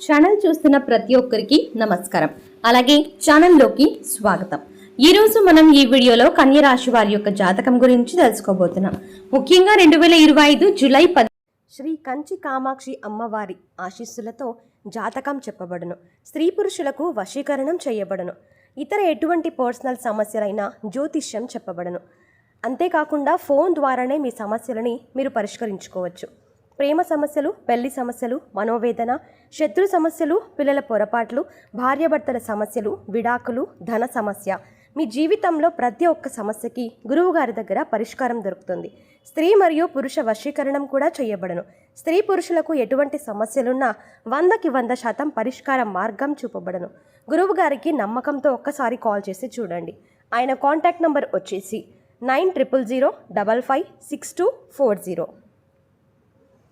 Channel చూస్తున్న ప్రతి ఒక్కరికి నమస్కారం. అలాగే ఛానల్లోకి స్వాగతం. ఈ రోజు మనం ఈ వీడియోలో కన్య రాశి వారి యొక్క జాతకం గురించి తెలుసుకోబోతున్నాం. ముఖ్యంగా రెండు వేల ఇరవై ఐదు జూలై పది శ్రీ కంచి కామాక్షి అమ్మవారి ఆశీస్సులతో జాతకం చెప్పబడును. స్త్రీ పురుషులకు వశీకరణం చేయబడును. ఇతర ఎటువంటి పర్సనల్ సమస్యలైనా జ్యోతిష్యం చెప్పబడును. అంతేకాకుండా ఫోన్ ద్వారానే మీ సమస్యలని మీరు పరిష్కరించుకోవచ్చు. ప్రేమ సమస్యలు పెళ్ళి సమస్యలు మనోవేదన శత్రు సమస్యలు పిల్లల పొరపాట్లు భార్యాభర్తల సమస్యలు విడాకులు ధన సమస్య. మీ జీవితంలో ప్రతి ఒక్క సమస్యకి గురువుగారి దగ్గర పరిష్కారం దొరుకుతుంది. స్త్రీ మరియు పురుష వశీకరణం కూడా చేయబడను. స్త్రీ పురుషులకు ఎటువంటి సమస్యలున్నా వందకి వంద శాతం పరిష్కార మార్గం చూపబడను. గురువుగారికి నమ్మకంతో ఒక్కసారి కాల్ చేసి చూడండి. ఆయన కాంటాక్ట్ నంబర్ వచ్చేసి nine triple zero double five six two four zero.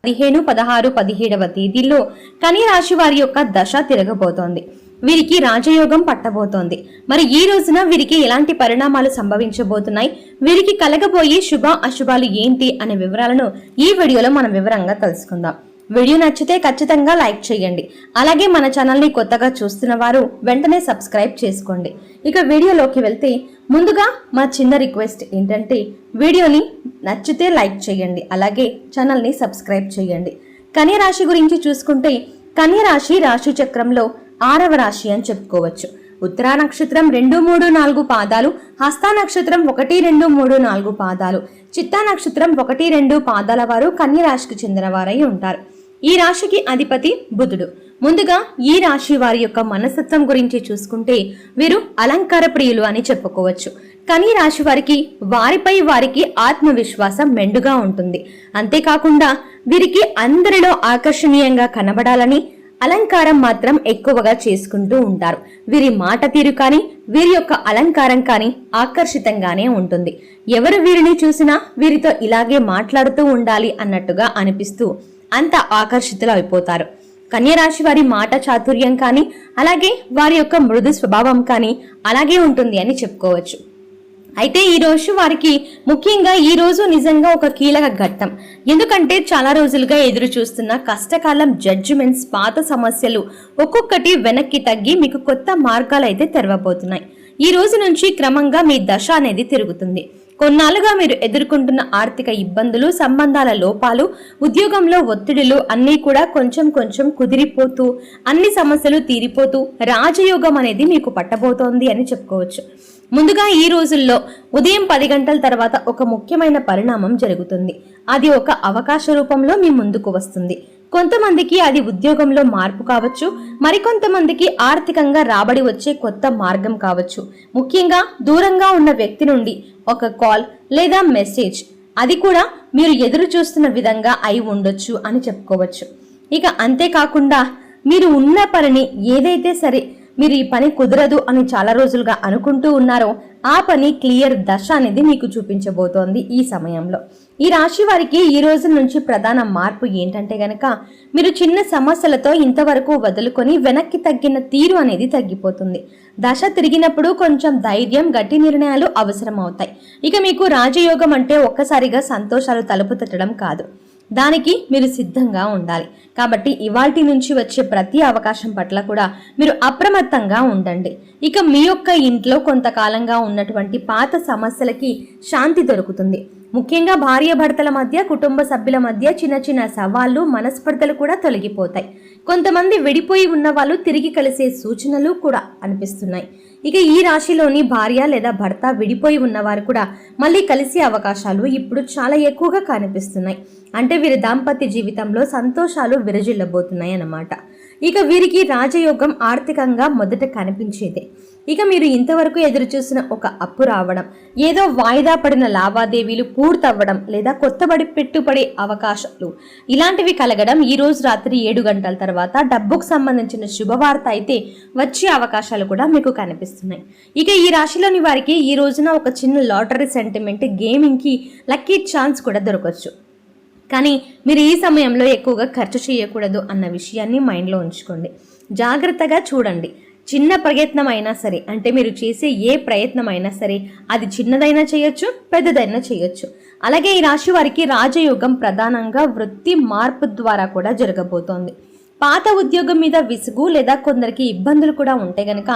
పదిహేను పదహారు పదిహేడవ తేదీల్లో కని రాశి వారి యొక్క దశ తిరగబోతోంది. వీరికి రాజయోగం పట్టబోతోంది. మరి ఈ రోజున వీరికి ఎలాంటి పరిణామాలు సంభవించబోతున్నాయి? వీరికి కలగబోయే శుభ అశుభాలు ఏంటి? అనే వివరాలను ఈ వీడియోలో మనం వివరంగా తెలుసుకుందాం. వీడియో నచ్చితే ఖచ్చితంగా లైక్ చేయండి. అలాగే మన ఛానల్ని కొత్తగా చూస్తున్న వారు వెంటనే సబ్స్క్రైబ్ చేసుకోండి. ఇక వీడియోలోకి వెళ్తే ముందుగా మా చిన్న రిక్వెస్ట్ ఏంటంటే వీడియోని నచ్చితే లైక్ చేయండి. అలాగే ఛానల్ని సబ్స్క్రైబ్ చేయండి. కన్య రాశి గురించి చూసుకుంటే కన్య రాశి రాశి చక్రంలో ఆరవ రాశి అని చెప్పుకోవచ్చు. ఉత్తరా నక్షత్రం రెండు మూడు నాలుగు పాదాలు హస్త నక్షత్రం ఒకటి రెండు మూడు నాలుగు పాదాలు చిత్తా నక్షత్రం ఒకటి రెండు పాదాల వారు కన్యరాశికి చెందిన వారై ఉంటారు. ఈ రాశికి అధిపతి బుధుడు. ముందుగా ఈ రాశి వారి యొక్క మనస్తత్వం గురించి చూసుకుంటే వీరు అలంకార ప్రియులు అని చెప్పుకోవచ్చు. కానీ రాశి వారికి వారిపై వారికి ఆత్మవిశ్వాసం మెండుగా ఉంటుంది. అంతేకాకుండా వీరికి అందరిలో ఆకర్షణీయంగా కనబడాలని అలంకారం మాత్రం ఎక్కువగా చేసుకుంటూ ఉంటారు. వీరి మాట తీరు కానీ వీరి యొక్క అలంకారం కానీ ఆకర్షితంగానే ఉంటుంది. ఎవరు వీరిని చూసినా వీరితో ఇలాగే మాట్లాడుతూ ఉండాలి అన్నట్టుగా అనిపిస్తూ అంత ఆకర్షితులు అయిపోతారు కన్యరాశి వారి మాట చాతుర్యం కానీ అలాగే వారి యొక్క మృదు స్వభావం కానీ అలాగే ఉంటుంది అని చెప్పుకోవచ్చు. అయితే ఈ రోజు వారికి ముఖ్యంగా ఈ రోజు నిజంగా ఒక కీలక ఘట్టం. ఎందుకంటే చాలా రోజులుగా ఎదురు చూస్తున్న కష్టకాలం జడ్జిమెంట్స్ పాత సమస్యలు ఒక్కొక్కటి వెనక్కి తగ్గి మీకు కొత్త మార్గాలు అయితే తెరవబోతున్నాయి. ఈ రోజు నుంచి క్రమంగా మీ దశ అనేది తిరుగుతుంది. కొన్నాళ్ళుగా మీరు ఎదుర్కొంటున్న ఆర్థిక ఇబ్బందులు సంబంధాల లోపాలు ఉద్యోగంలో ఒత్తిడిలు అన్నీ కూడా కొంచెం కొంచెం కుదిరిపోతూ అన్ని సమస్యలు తీరిపోతూ రాజయోగం అనేది మీకు పట్టబోతోంది అని చెప్పుకోవచ్చు. ముందుగా ఈ రోజుల్లో ఉదయం పది గంటల తర్వాత ఒక ముఖ్యమైన పరిణామం జరుగుతుంది. అది ఒక అవకాశ రూపంలో మీ ముందుకు వస్తుంది. కొంతమందికి అది ఉద్యోగంలో మార్పు కావచ్చు మరికొంతమందికి ఆర్థికంగా రాబడి వచ్చే కొత్త మార్గం కావచ్చు. ముఖ్యంగా దూరంగా ఉన్న వ్యక్తి నుండి ఒక కాల్ లేదా మెసేజ్ అది కూడా మీరు ఎదురు చూస్తున్న విధంగా అయి ఉండొచ్చు అని చెప్పుకోవచ్చు. ఇక అంతేకాకుండా మీరు ఉన్న పనిని ఏదైతే సరే మీరు ఈ పని కుదరదు అని చాలా రోజులుగా అనుకుంటూ ఉన్నారో ఆ పని క్లియర్ దశ అనేది మీకు చూపించబోతోంది ఈ సమయంలో. ఈ రాశి వారికి ఈ రోజు నుంచి ప్రధాన మార్పు ఏంటంటే గనక మీరు చిన్న సమస్యలతో ఇంతవరకు వదులుకొని వెనక్కి తగ్గిన తీరు అనేది తగ్గిపోతుంది. దశ తిరిగినప్పుడు కొంచెం ధైర్యం గట్టి నిర్ణయాలు అవసరం అవుతాయి ఇక మీకు రాజయోగం అంటే ఒక్కసారిగా సంతోషాలు తలుపు తట్టడం కాదు. దానికి మీరు సిద్ధంగా ఉండాలి. కాబట్టి ఇవాల్టి నుంచి వచ్చే ప్రతి అవకాశం పట్ల కూడా మీరు అప్రమత్తంగా ఉండండి. ఇక మీ యొక్క ఇంట్లో కొంతకాలంగా ఉన్నటువంటి పాత సమస్యలకి శాంతి దొరుకుతుంది. ముఖ్యంగా భార్య భర్తల మధ్య కుటుంబ సభ్యుల మధ్య చిన్న చిన్న సవాళ్ళు మనస్పర్ధలు కూడా తొలగిపోతాయి. కొంతమంది విడిపోయి ఉన్న వాళ్ళు తిరిగి కలిసే సూచనలు కూడా అనిపిస్తున్నాయి. ఇక ఈ రాశిలోని భార్య లేదా భర్త విడిపోయి ఉన్నవారు కూడా మళ్ళీ కలిసే అవకాశాలు ఇప్పుడు చాలా ఎక్కువగా కనిపిస్తున్నాయి. అంటే వీరి దాంపత్య జీవితంలో సంతోషాలు విరజిల్లబోతున్నాయి అన్నమాట ఇక వీరికి రాజయోగం ఆర్థికంగా మొదట కనిపించేదే. ఇక మీరు ఇంతవరకు ఎదురు చూసిన ఒక అప్పు రావడం ఏదో వాయిదా పడిన లావాదేవీలు పూర్తవ్వడం లేదా కొత్తబడి పెట్టుబడి అవకాశాలు ఇలాంటివి కలగడం ఈ రోజు రాత్రి ఏడు గంటల తర్వాత డబ్బుకు సంబంధించిన శుభవార్త అయితే వచ్చే అవకాశాలు కూడా మీకు కనిపిస్తున్నాయి. ఇక ఈ రాశిలోని వారికి ఈ రోజున ఒక చిన్న లాటరీ సెంటిమెంట్ గేమింగ్కి లక్కీ ఛాన్స్ కూడా దొరకవచ్చు కానీ మీరు ఈ సమయంలో ఎక్కువగా ఖర్చు చేయకూడదు అన్న విషయాన్ని మైండ్లో ఉంచుకోండి. జాగ్రత్తగా చూడండి. చిన్న ప్రయత్నం అయినా సరే అంటే మీరు చేసే ఏ ప్రయత్నం అయినా సరే అది చిన్నదైనా చేయొచ్చు పెద్దదైనా చేయొచ్చు. అలాగే ఈ రాశి వారికి రాజయోగం ప్రధానంగా వృత్తి మార్పు ద్వారా కూడా జరగబోతోంది. పాత ఉద్యోగం మీద విసుగు లేదా కొందరికి ఇబ్బందులు కూడా ఉంటే గనక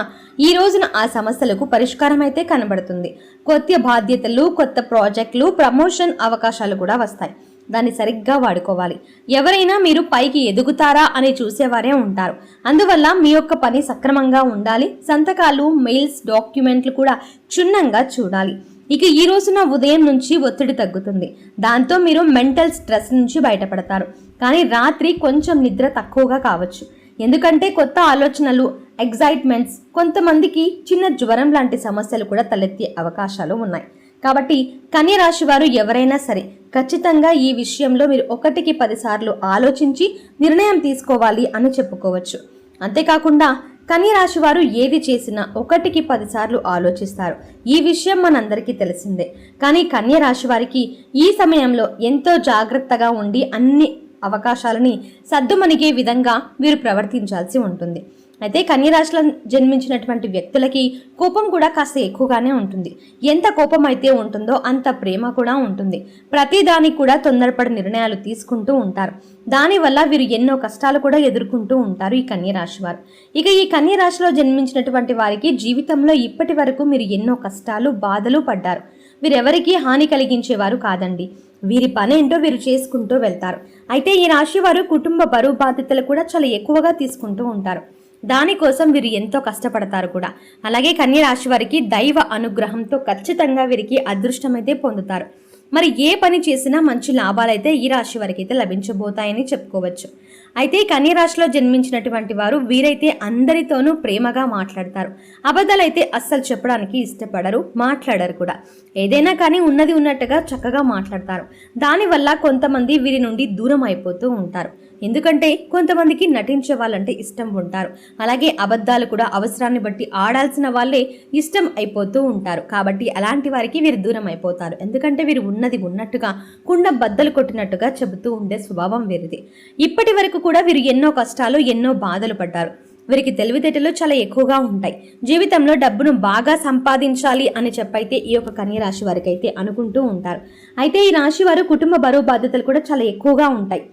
ఈ రోజున ఆ సమస్యలకు పరిష్కారం అయితే కనబడుతుంది. కొత్త బాధ్యతలు కొత్త ప్రాజెక్టులు ప్రమోషన్ అవకాశాలు కూడా వస్తాయి. దాన్ని సరిగ్గా వాడుకోవాలి. ఎవరైనా మీరు పైకి ఎదుగుతారా అని చూసేవారే ఉంటారు. అందువల్ల మీ యొక్క పని సక్రమంగా ఉండాలి. సంతకాలు మెయిల్స్ డాక్యుమెంట్లు కూడా క్షుణ్ణంగా చూడాలి. ఇక ఈ రోజున ఉదయం నుంచి ఒత్తిడి తగ్గుతుంది. దాంతో మీరు మెంటల్ స్ట్రెస్ నుంచి బయటపడతారు. కానీ రాత్రి కొంచెం నిద్ర తక్కువగా కావచ్చు. ఎందుకంటే కొత్త ఆలోచనలు ఎగ్జైట్మెంట్స్ కొంతమందికి చిన్న జ్వరం లాంటి సమస్యలు కూడా తలెత్తే అవకాశాలు ఉన్నాయి. కాబట్టి కన్యరాశి వారు ఎవరైనా సరే ఖచ్చితంగా ఈ విషయంలో మీరు ఒకటికి పదిసార్లు ఆలోచించి నిర్ణయం తీసుకోవాలి అని చెప్పుకోవచ్చు. అంతేకాకుండా కన్యరాశి వారు ఏది చేసినా ఒకటికి పదిసార్లు ఆలోచిస్తారు. ఈ విషయం మనందరికీ తెలిసిందే. కానీ కన్యరాశి వారికి ఈ సమయంలో ఎంతో జాగ్రత్తగా ఉండి అన్ని అవకాశాలని సద్దుమణిగే విధంగా వీరు ప్రవర్తించాల్సి ఉంటుంది. అయితే కన్యరాశిలో జన్మించినటువంటి వ్యక్తులకి కోపం కూడా కాస్త ఎక్కువగానే ఉంటుంది. ఎంత కోపం అయితే ఉంటుందో అంత ప్రేమ కూడా ఉంటుంది. ప్రతిదానికి కూడా తొందరపడి నిర్ణయాలు తీసుకుంటూ ఉంటారు. దానివల్ల వీరు ఎన్నో కష్టాలు కూడా ఎదుర్కొంటూ ఉంటారు ఈ కన్యరాశి వారు. ఇక ఈ కన్యరాశిలో జన్మించినటువంటి వారికి జీవితంలో ఇప్పటి వరకు మీరు ఎన్నో కష్టాలు బాధలు పడ్డారు. వీరెవరికీ హాని కలిగించేవారు కాదండి. వీరి పనేంటో వీరు చేసుకుంటూ వెళ్తారు. అయితే ఈ రాశి వారు కుటుంబ బరువు బాధ్యతలు కూడా చాలా ఎక్కువగా తీసుకుంటూ ఉంటారు. దానికోసం వీరు ఎంతో కష్టపడతారు కూడా. అలాగే కన్య రాశి వారికి దైవ అనుగ్రహంతో ఖచ్చితంగా వీరికి అదృష్టం అయితే పొందుతారు. మరి ఏ పని చేసినా మంచి లాభాలైతే ఈ రాశి వారికి అయితే లభించబోతాయని చెప్పుకోవచ్చు. అయితే కన్యరాశిలో జన్మించినటువంటి వారు వీరైతే అందరితోనూ ప్రేమగా మాట్లాడతారు. అబద్ధాలైతే అస్సలు చెప్పడానికి ఇష్టపడరు మాట్లాడరు కూడా. ఏదైనా కానీ ఉన్నది ఉన్నట్టుగా చక్కగా మాట్లాడతారు. దానివల్ల కొంతమంది వీరి నుండి దూరం అయిపోతూ ఉంటారు. ఎందుకంటే కొంతమందికి నటించే వాళ్ళంటే ఇష్టం ఉంటారు. అలాగే అబద్ధాలు కూడా అవసరాన్ని బట్టి ఆడాల్సిన వాళ్ళే ఇష్టం అయిపోతూ ఉంటారు. కాబట్టి అలాంటి వారికి వీరు దూరం అయిపోతారు. ఎందుకంటే వీరు ఉన్నది ఉన్నట్టుగా కుండ బద్దలు కొట్టినట్టుగా చెబుతూ ఉండే స్వభావం వీరిది. ఇప్పటి వరకు కూడా వీరు ఎన్నో కష్టాలు ఎన్నో బాధలు పడ్డారు. వీరికి తెలివితేటలు చాలా ఎక్కువగా ఉంటాయి. జీవితంలో డబ్బును బాగా సంపాదించాలి అని చెప్పైతే ఈ యొక్క కన్య రాశి వారికి అయితే అనుకుంటూ ఉంటారు. అయితే ఈ రాశి వారు కుటుంబ బరువు బాధ్యతలు కూడా చాలా ఎక్కువగా ఉంటాయి.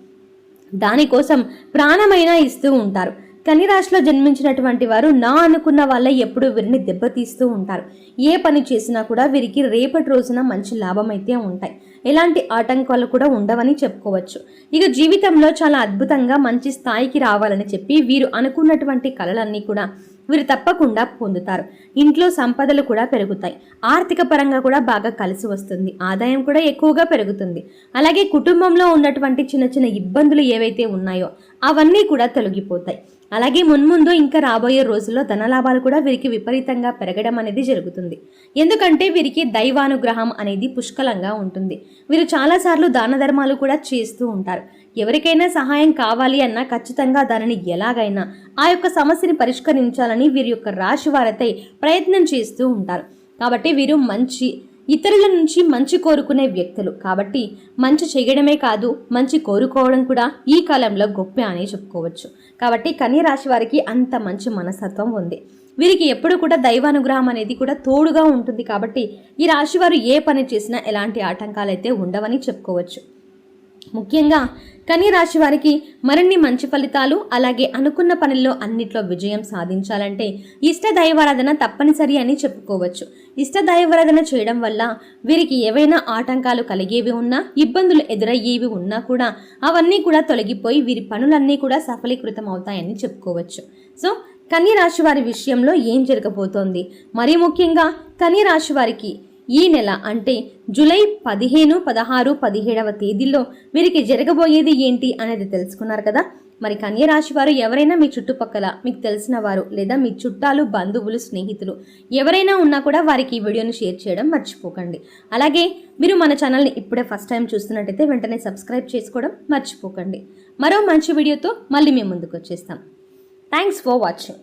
దానికోసం ప్రాణమైనా ఇస్తూ ఉంటారు. కన్యరాశిలో జన్మించినటువంటి వారు నా అనుకున్న వాళ్ళ ఎప్పుడు వీరిని దెబ్బతీస్తూ ఉంటారు. ఏ పని చేసినా కూడా వీరికి రేపటి రోజున మంచి లాభం అయితే ఉంటాయి. ఎలాంటి ఆటంకాలు కూడా ఉండవని చెప్పుకోవచ్చు. ఇక జీవితంలో చాలా అద్భుతంగా మంచి స్థాయికి రావాలని చెప్పి వీరు అనుకున్నటువంటి కళలన్నీ కూడా వీరు తప్పకుండా పొందుతారు. ఇంట్లో సంపదలు కూడా పెరుగుతాయి. ఆర్థిక పరంగా కూడా బాగా కలిసి వస్తుంది. ఆదాయం కూడా ఎక్కువగా పెరుగుతుంది. అలాగే కుటుంబంలో ఉన్నటువంటి చిన్న చిన్న ఇబ్బందులు ఏవైతే ఉన్నాయో అవన్నీ కూడా తొలగిపోతాయి. అలాగే మున్ముందు ఇంకా రాబోయే రోజుల్లో ధనలాభాలు కూడా వీరికి విపరీతంగా పెరగడం అనేది జరుగుతుంది. ఎందుకంటే వీరికి దైవానుగ్రహం అనేది పుష్కలంగా ఉంటుంది. వీరు చాలాసార్లు దాన ధర్మాలు కూడా చేస్తూ ఉంటారు. ఎవరికైనా సహాయం కావాలి అన్నా ఖచ్చితంగా దానిని ఎలాగైనా ఆ యొక్క సమస్యని పరిష్కరించాలని వీరి యొక్క రాశి వారైతే ప్రయత్నం చేస్తూ ఉంటారు. కాబట్టి వీరు మంచి ఇతరుల నుంచి మంచి కోరుకునే వ్యక్తులు. కాబట్టి మంచి చేయడమే కాదు మంచి కోరుకోవడం కూడా ఈ కాలంలో గొప్ప అని చెప్పుకోవచ్చు. కాబట్టి కన్య రాశి వారికి అంత మంచి మనస్తత్వం ఉంది. వీరికి ఎప్పుడు కూడా దైవానుగ్రహం అనేది కూడా తోడుగా ఉంటుంది. కాబట్టి ఈ రాశి వారు ఏ పని చేసినా ఎలాంటి ఆటంకాలైతే ఉండవని చెప్పుకోవచ్చు. ముఖ్యంగా కన్య రాశి వారికి మరిన్ని మంచి ఫలితాలు అలాగే అనుకున్న పనుల్లో అన్నిట్లో విజయం సాధించాలంటే ఇష్ట దైవారాధన తప్పనిసరి అని చెప్పుకోవచ్చు. ఇష్ట దైవారాధన చేయడం వల్ల వీరికి ఏవైనా ఆటంకాలు కలిగేవి ఉన్నా ఇబ్బందులు ఎదురయ్యేవి ఉన్నా కూడా అవన్నీ కూడా తొలగిపోయి వీరి పనులన్నీ కూడా సఫలీకృతం అవుతాయని చెప్పుకోవచ్చు. సో కన్య రాశి వారి విషయంలో ఏం జరగబోతోంది? మరీ ముఖ్యంగా కన్య రాశి వారికి ఈ నెల అంటే జూలై పదిహేను పదహారు పదిహేడవ తేదీల్లో వీరికి జరగబోయేది ఏంటి అనేది తెలుసుకున్నారు కదా. మరి కన్య రాశి వారు ఎవరైనా మీ చుట్టుపక్కల మీకు తెలిసిన వారు లేదా మీ చుట్టాలు బంధువులు స్నేహితులు ఎవరైనా ఉన్నా కూడా వారికి ఈ వీడియోని షేర్ చేయడం మర్చిపోకండి. అలాగే మీరు మన ఛానల్ని ఇప్పుడే ఫస్ట్ టైం చూస్తున్నట్టయితే వెంటనే సబ్స్క్రైబ్ చేసుకోవడం మర్చిపోకండి. మరో మంచి వీడియోతో మళ్ళీ మేము ముందుకు వచ్చేస్తాం. Thanks for watching